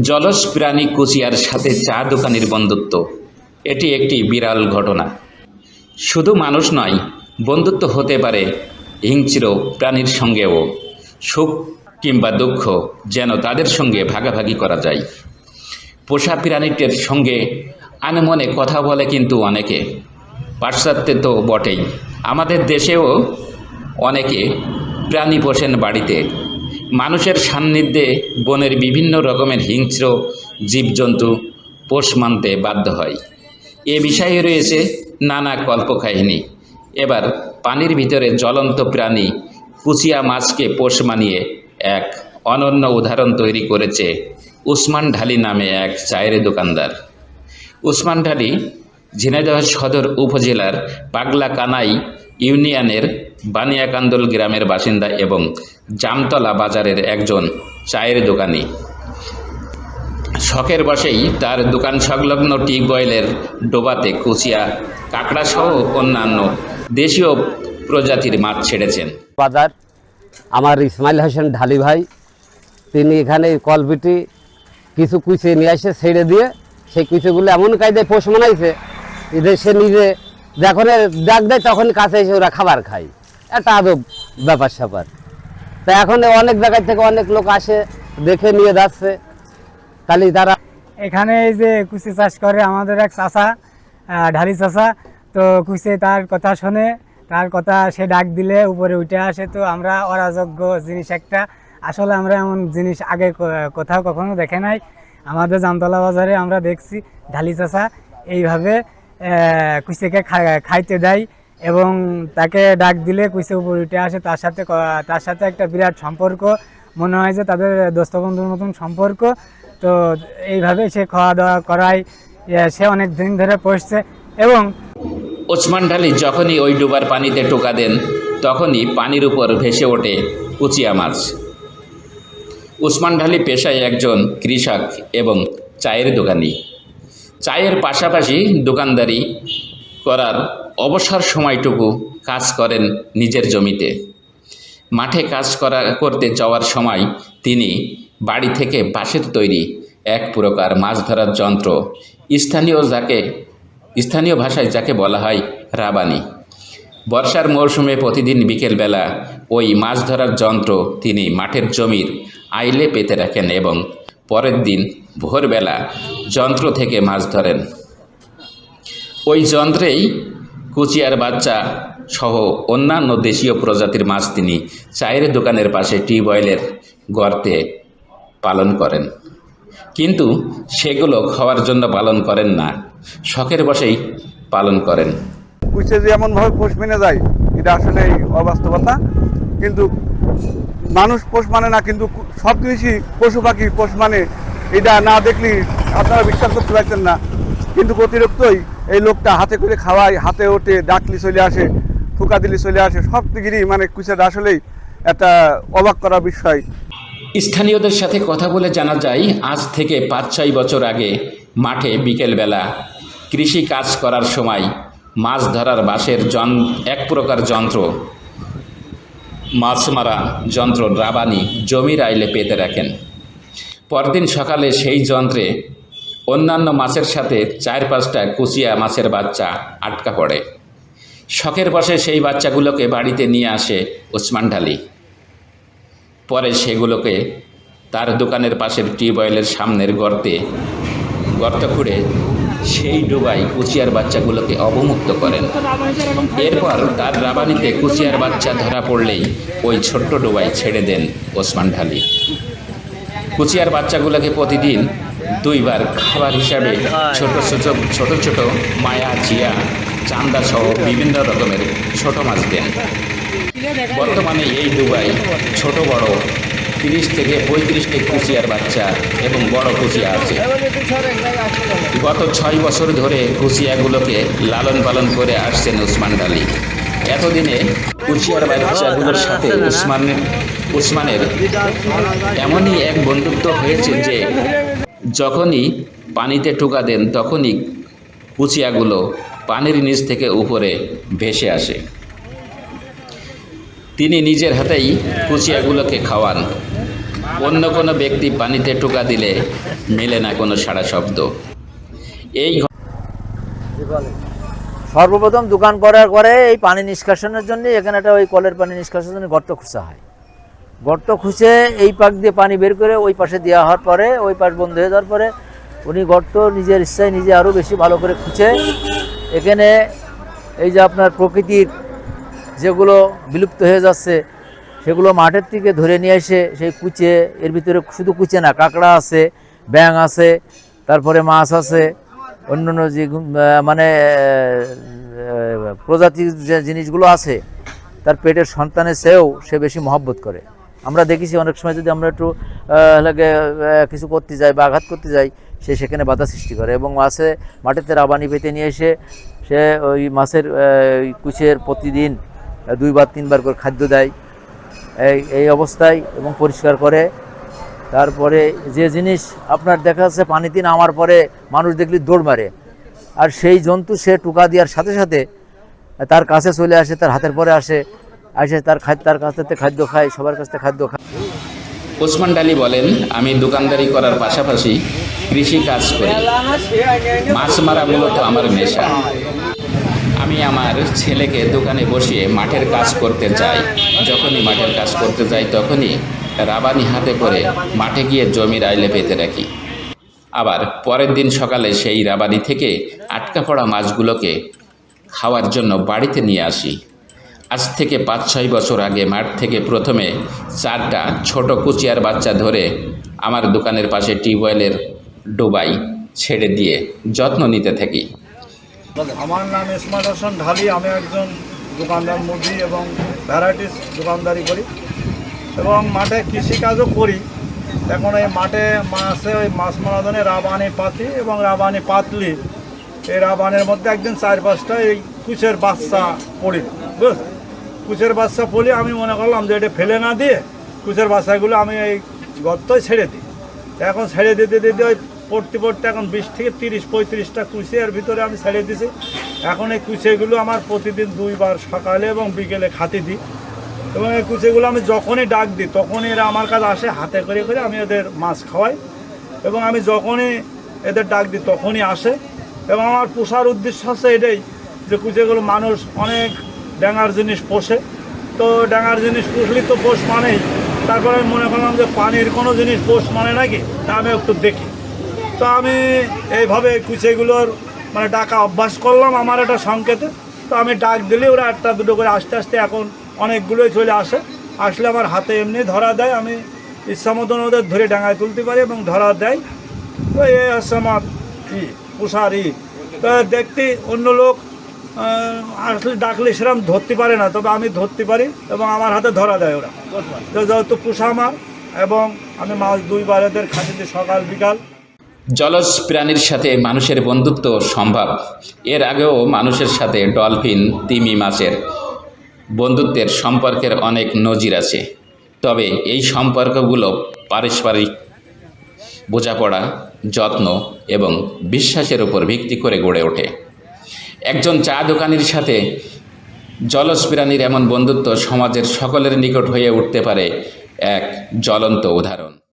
জলজ প্রাণী কুচিয়ার সাথে চা দোকানির বন্ধুত্ব। এটি একটি বিরাল ঘটনা। শুধু মানুষ নয়, বন্ধুত্ব হতে পারে হিংস্র প্রাণীর সঙ্গেও। সুখ কিংবা দুঃখ যেন তাদের সঙ্গে ভাগাভাগি করা যায়। পোষা প্রাণীটির সঙ্গে আনমনে কথা বলে কিন্তু অনেকে। পাশ্চাত্যে তো বটেই। আমাদের দেশেও অনেকে প্রাণী পোষেন বাড়িতে। মানুষের সান্নিধ্যে বনের বিভিন্ন রকমের হিংস্র জীবজন্তু পোষ মানতে বাধ্য হয়। এ বিষয়ে রয়েছে নানা কল্পকাহিনী। এবার পানির ভিতরে জ্বলন্ত প্রাণী কুচিয়া মাছকে পোষ মানিয়ে এক অনন্য উদাহরণ তৈরি করেছে উসমান ঢালি নামে এক চায়ের দোকানদার। উসমান ঢালি ঝিনাইদহ সদর উপজেলার পাগলা কানাই ইউনিয়নের বানিয়াকান্দল গ্রামের বাসিন্দা এবং জামতলা বাজারের একজন চায়ের দোকানি। শখের বসেই তার দোকান সংলগ্ন টিউবওয়েলের ডোবাতে কুচিয়া কাঁকড়া সহ অন্যান্য দেশীয় প্রজাতির মাছ ছেড়েছেন। বাজার, আমার ইসমাইল হোসেন ঢালি ভাই, তিনি এখানে কলবিটি কিছু কুচে নিয়ে আসে ছেড়ে দিয়ে, সেই কুচেগুলো এমন কায়দায় পোষ মানাইছে এদের সে নিজে যখন ডাক দেয় তখন কাছে এসে ওরা খাবার খায়। একটা আদব ব্যাপার স্যাপার। তা এখন অনেক জায়গায় থেকে অনেক লোক আসে, দেখে নিয়ে যাচ্ছে। তাহলে তারা এখানে এই যে কুচি চাষ করে আমাদের এক চাষা ঢালি চাষা, তো কুচে তার কথা শোনে, তার কথা সে ডাক দিলে, উপরে উঠে আসে। তো আমরা অরাযোগ্য জিনিস একটা। আসলে আমরা এমন জিনিস আগে কোথাও কখনো দেখে নাই। আমাদের জামতলা বাজারে আমরা দেখছি ঢালি চাষা। এইভাবে কুচিকে খাইতে দেয় এবং তাকে ডাক দিলে কুচে উপরে উঠে আসে। তার সাথে তার সাথে একটা বিরাট সম্পর্ক। মনে হয় যে তাদের দোস্ত বন্ধুর মতন সম্পর্ক। তো এইভাবে সে খাওয়া দাওয়া করায় সে অনেক দিন ধরে পড়ছে এবং ওসমান ঢালি যখনই ওই ডোবার পানিতে টোকা দেন, তখনই পানির উপর ভেসে ওঠে কুচিয়া মাছ। ওসমান ঢালি পেশায় একজন কৃষক এবং চায়ের দোকানি। চায়ের পাশাপাশি দোকানদারি করার অবসর সময়টুকু কাজ করেন নিজের জমিতে। মাঠে কাজ করা, করতে যাওয়ার সময় তিনি বাড়ি থেকে বাঁশের তৈরি এক প্রকার মাছ ধরার যন্ত্র, স্থানীয় যাকে, স্থানীয় ভাষায় যাকে বলা হয় রাবানি। বর্ষার মৌসুমে প্রতিদিন বিকেলবেলা ওই মাছ ধরার যন্ত্র তিনি মাঠের জমির আইলে পেতে রাখেন এবং পরের দিন ভোরবেলা যন্ত্র থেকে মাছ ধরেন। ওই যন্ত্রেই কুচিয়ার বাচ্চা সহ অন্যান্য দেশীয় প্রজাতির মাছ তিনি চায়ের দোকানের পাশে টিউবওয়েলের গর্তে পালন করেন। কিন্তু সেগুলো খাওয়ার জন্য পালন করেন না, শখের বসেই পালন করেন। কুচে যে এমনভাবে পোষ মেনে যায়, এটা আসলে অবাস্তবতা। কিন্তু মানুষ পোষ মানে না, কিন্তু সব জিনিসই পশু পাখি পোষ মানে। এটা না দেখলে আপনারা বিশ্বাস করতে পারছেন না। কিন্তু অতিরিক্তই এই লোকটা হাতে করে খাওয়ায়, হাতে ওঠে, ডাকলি চলে আসে, ঠোকা দিলি চলে আসে, সব দিকেরই মানে কুচেটা আসলেই একটা অবাক করা বিষয়। স্থানীয়দের সাথে কথা বলে জানা যায়, আজ থেকে পাঁচ ছয় বছর আগে মাঠে বিকেলবেলা কৃষি কাজ করার সময় মাছ ধরার বাঁশের জন এক প্রকার যন্ত্র মাছ মারা যন্ত্র রাবানি জমির আইলে পেতে রাখেন। পরদিন সকালে সেই যন্ত্রে অন্যান্য মাছের সাথে চার পাঁচটা কুচিয়া মাছের বাচ্চা আটকা পড়ে। শখের বসে সেই বাচ্চাগুলোকে বাড়িতে নিয়ে আসে ওসমান ঢালি। পরে সেগুলোকে তার দোকানের পাশের টিউবওয়েলের সামনের গর্তে, গর্ত খুঁড়ে সেই ডুবাই কুচিয়ার বাচ্চাগুলোকে অবমুক্ত করেন। এরপর তার রাবানিতে কুচিয়ার বাচ্চা ধরা পড়লেই ওই ছোট্ট ডুবাই ছেড়ে দেন ওসমান ঢালি। কুচিয়ার বাচ্চাগুলোকে প্রতিদিন দুইবার খাবার হিসাবে ছোট ছোট ছোট ছোট মায়া, জিয়া, চান্দা সহ বিভিন্ন রকমের ছোট মাছ দেন। বর্তমানে এই ডুবাই ছোট বড় তিরিশ থেকে পঁয়ত্রিশটি কুচিয়ার বাচ্চা এবং বড় কুচিয়া আছে। গত ছয় বছর ধরে কুচিয়াগুলোকে লালন পালন করে আসছেন উসমান ডালি এতদিনে কুচিয়ার বাচ্চাগুলোর সাথে উসমান, উসমানের এমনই এক বন্ধুত্ব হয়েছে যে যখনই পানিতে টোকা দেন, তখনই কুচিয়াগুলো পানির নিচ থেকে উপরে ভেসে আসে। তিনি নিজের হাতেই কুচিয়াগুলোকে খাওয়ান। অন্য কোনো ব্যক্তি পানিতে টোকা দিলে মেলে না কোনো সারা শব্দ। এই সর্বপ্রথম দোকান করার পরে এই পানি নিষ্কাশনের জন্য এখানে একটা ওই কলের পানি নিষ্কাশনের জন্য গর্ত খুঁজা হয়। গর্ত খুঁজে এই পাক দিয়ে পানি বের করে ওই পাশে দেওয়া হওয়ার পরে, ওই পাশ বন্ধ হয়ে যাওয়ার পরে উনি গর্ত নিজের ইচ্ছায় নিজে আরও বেশি ভালো করে খুঁজে। এখানে এই যে আপনার প্রকৃতির যেগুলো বিলুপ্ত হয়ে যাচ্ছে, সেগুলো মাঠের থেকে ধরে নিয়ে এসে সেই কুচে, এর ভিতরে শুধু কুচে না, কাঁকড়া আছে ব্যাং আছে, তারপরে মাছ আছে, অন্যান্য যে মানে প্রজাতির যে জিনিসগুলো আছে, তার পেটের সন্তানের চেয়েও সে বেশি মহব্বত করে। আমরা দেখেছি অনেক সময় যদি আমরা একটু লাগে কিছু করতে যাই বা আঘাত করতে যাই, সে সেখানে বাধা সৃষ্টি করে এবং মাছে মাটিতে রাবানি পেতে নিয়ে এসে সে ওই মাছের কুচের প্রতিদিন দুইবার, তিনবার করে খাদ্য দেয়। এই এই অবস্থায় এবং পরিষ্কার করে। তারপরে যে জিনিস আপনার দেখা যাচ্ছে পানিতে নামার পরে মানুষ দেখলে দৌড় মারে। আর সেই জন্তু সে টুকা দেওয়ার সাথে সাথে তার কাছে চলে আসে, তার হাতের পরে আসে। আসে তার খাদ্য, তার কাছ থেকে খাদ্য খায়, সবার কাছ থেকে খাদ্য খায়। ওসমান ডালি বলেন, আমি দোকানদারি করার পাশাপাশি কৃষি কাজ করি। মাছ মারা মূলত আমার নেশা। আমি আমার ছেলেকে দোকানে বসিয়ে মাঠের কাজ করতে যাই যখনই মাঠের কাজ করতে যাই, তখনই রাবানি হাতে করে মাঠে গিয়ে জমির আইলে পেতে রাখি। আবার পরের দিন সকালে সেই রাবানি থেকে আটকা পড়া মাছগুলোকে খাওয়ার জন্য বাড়িতে নিয়ে আসি। আজ থেকে পাঁচ ছয় বছর আগে মাঠ থেকে প্রথমে চারটা ছোট কুচিয়ার বাচ্চা ধরে আমার দোকানের পাশে টিউবওয়েলের ডোবাই ছেড়ে দিয়ে যত্ন নিতে থাকি। আমার নাম ইসমাইল হোসেন ঢালি, আমি একজন দোকানদার, মুদি এবং ভ্যারাইটিস দোকানদারি করি। এবং মাঠে কৃষিকাজও করি। এখন এই মাঠে মাসে ওই মাছ মারা জন্য রাবানি পাতি এবং রাবানি পাতলি। এই রাবানের মধ্যে একদিন চার পাঁচটা এই কুচের বাচ্চা পড়ি বুঝ কুচের বাচ্চা পড়ি আমি মনে করলাম যে এটা ফেলে না দিয়ে কুচের বাচ্চাগুলো আমি এই গর্তই ছেড়ে দিই। এখন ছেড়ে দিতে দিতে ওই পড়তে পড়তে এখন বিশ থেকে তিরিশ, পঁয়ত্রিশটা কুচে এর ভিতরে আমি ছেড়ে দিছি। এখন এই কুচেগুলো আমার প্রতিদিন দুইবার সকালে এবং বিকেলে খাতি দিই। এবং এই কুচেগুলো আমি যখনই ডাক দিই, তখনই এরা আমার কাছে আসে, হাতে করে করে আমি এদের মাছ খাওয়াই। এবং আমি যখনই এদের ডাক দিই, তখনই আসে। এবং আমার পোষার উদ্দেশ্য হচ্ছে এটাই যে কুচেগুলো মানুষ অনেক ডাঙার জিনিস পোষে। তো ড্যাঙার জিনিস পুষলি তো পোষ মানেই। তারপরে আমি মনে করলাম যে পানির কোনো জিনিস পোষ মানে নাকি? তা আমি একটু দেখি। তো আমি এইভাবে কুচেগুলোর মানে ডাকা অভ্যাস করলাম আমার একটা সংকেতে। তো আমি ডাক দিলে ওরা একটা দুটো করে আস্তে আস্তে এখন অনেকগুলোই চলে আসে। আসলে আমার হাতে এমনি ধরা দেয়, আমি ইচ্ছা মতন ওদের ধরে ডাঙায় তুলতে পারি এবং ধরা দেয়। তো এই হচ্ছে আমার ই পোষার ই তো দেখতে অন্য লোক আসলে ডাকলে সেরকম ধরতে পারে না, তবে আমি ধরতে পারি এবং আমার হাতে ধরা দেয় ওরা। তো যেহেতু পোষা আমার এবং আমি মাছ দুইবার এদের দিই সকাল বিকাল। জলজ প্রাণীর সাথে মানুষের বন্ধুত্ব সম্ভব। এর আগেও মানুষের সাথে ডলফিন, তিমি মাছের বন্ধুত্বের সম্পর্কের অনেক নজির আছে। তবে এই সম্পর্কগুলো পারস্পরিক বোঝাপড়া, যত্ন এবং বিশ্বাসের উপর ভিত্তি করে গড়ে ওঠে। একজন চা দোকানির সাথে জলজ প্রাণীর এমন বন্ধুত্ব সমাজের সকলের নিকট হয়ে উঠতে পারে এক জ্বলন্ত উদাহরণ।